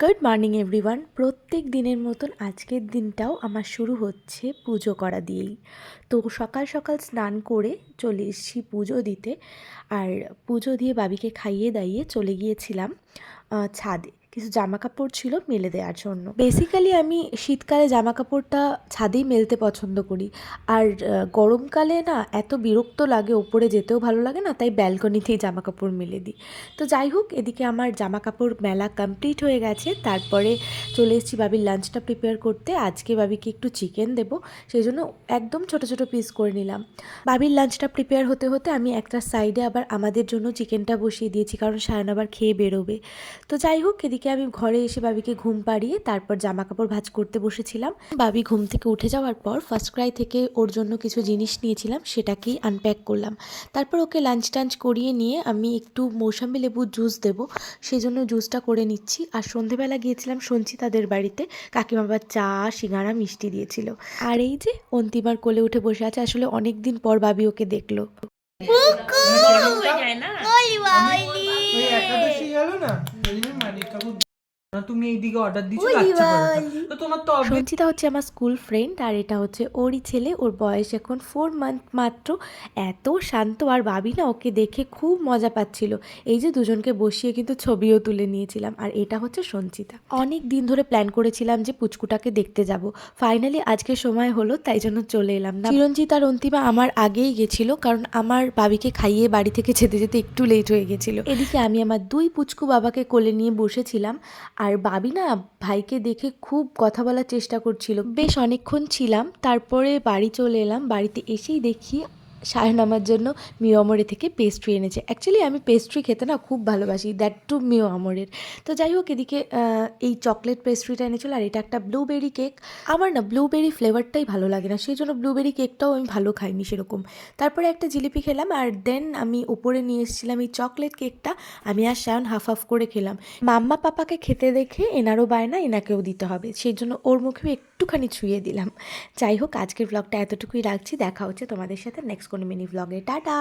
Good morning everyone. প্রত্যেক দিনের মতন আজকের দিনটাও আমার শুরু হচ্ছে পুজো করা দিয়েই। তো সকাল সকাল স্নান করে চলে এসেছি পুজো দিতে। আর পুজো দিয়ে বাবিকে খাইয়ে দাইয়ে চলে গিয়েছিলাম ছাদে। কিছু জামা কাপড় ছিল মেলে দেওয়ার জন্য। বেসিক্যালি আমি শীতকালে জামা কাপড়টা ছাদেই মেলতে পছন্দ করি। আর গরমকালে না এত বিরক্ত লাগে, ওপরে যেতেও ভালো লাগে না, তাই ব্যালকনিতেই জামা কাপড় মেলে দিই। তো যাই হোক, এদিকে আমার জামা কাপড় মেলা কমপ্লিট হয়ে গেছে। তারপরে চলে এসেছি বাবির লাঞ্চটা প্রিপেয়ার করতে। আজকে বাবিকে একটু চিকেন দেবো সেই জন্য একদম ছোট ছোট পিস করে নিলাম। বাবির লাঞ্চটা প্রিপেয়ার হতে হতে আমি একটা সাইডে আবার আমাদের জন্য চিকেনটা বসিয়ে দিয়েছি, কারণ সায়ন আবার খেয়ে বেরোবে। তো যাই হোক, এদিকে আমি ঘরে এসে বাবিকে ঘুম পাড়িয়ে তারপর জামা কাপড় ভাঁজ করতে বসেছিলাম। বাবি ঘুম থেকে উঠে যাওয়ার পর ফার্স্ট ক্রাই থেকে ওর জন্য কিছু জিনিস নিয়েছিলাম সেটাকেই আনপ্যাক করলাম। তারপর ওকে লাঞ্চ টাঞ্চ করিয়ে নিয়ে আমি একটু মৌসাম্বি লেবুর জুস দেবো সেই জন্য জুসটা করে নিচ্ছি। আর সন্ধেবেলা গিয়েছিলাম সঞ্চিতাদের বাড়িতে কাকিমাবার চা সিঙ্গারা মিষ্টি দিয়েছিল। আর এই যে অন্তিমার কোলে উঠে বসে আছে আসলে অনেক দিন পর বাবি ওকে দেখল। গেল না? Никому তুমি এইদিকে অর্ডার দিছো লাচ্ছা পরোটা। তো তোমার তো সঞ্চিতা হচ্ছে আমার স্কুল ফ্রেন্ড আর এটা হচ্ছে ওরই ছেলে। ওর বয়স এখন ফোর মান্থ মাত্র। এত শান্ত আর ভাবি না ওকে দেখে খুব মজা পাচ্ছিল। এই যে দুজনকে বসিয়ে কিন্তু ছবিও তুলে নিয়েছিলাম। আর এটা হচ্ছে সঞ্চিতা। অনেক দিন ধরে প্ল্যান করেছিলাম যে পুচকুটাকে দেখতে যাব। ফাইনালি আজকে সময় হলো তাই জন্য চলে এলাম না। চিরঞ্জিত আর অন্তিমা আমার আগেই গেছিল কারণ আমার বাবিকে খাইয়ে বাড়ি থেকে যেতে যেতে একটু লেট হয়ে গেছিল। এদিকে আমি আমার দুই পুচকু বাবাকে কোলে নিয়ে বসেছিলাম। আর বাবি না ভাইকে দেখে খুব কথা বলার চেষ্টা করছিল। বেশ অনেকক্ষণ ছিলাম, তারপরে বাড়ি চলে এলাম। বাড়িতে এসেই দেখি সায়ন আমার জন্য মিও আমরে থেকে পেস্ট্রি এনেছে। অ্যাকচুয়ালি আমি পেস্ট্রি খেতে না খুব ভালোবাসি দ্যাট টু মিও আমরের। তো যাই হোক, এদিকে এই চকলেট পেস্ট্রিটা এনেছিল, আর এটা একটা ব্লুবেরি কেক আমার না ব্লুবেরি ফ্লেভারটাই ভালো লাগে না, সেই জন্য ব্লুবেরি কেকটাও আমি ভালো খাইনি সেরকম। তারপরে একটা জিলিপি খেলাম, আর দেন আমি উপরে নিয়ে এসেছিলাম এই চকলেট কেকটা আমি আর সায়ন হাফ হাফ করে খেলাম। মাম্মা পাপাকে খেতে দেখে এনারও বায়না, এনাকেও দিতে হবে, সেই জন্য ওর মুখেও একটুখানি ছুঁয়ে দিলাম। যাই হোক, আজকের ব্লগটা এতটুকুই রাখছি, দেখা হচ্ছে তোমাদের সাথে নেক্সট কোনো মিনি ব্লগে টাটা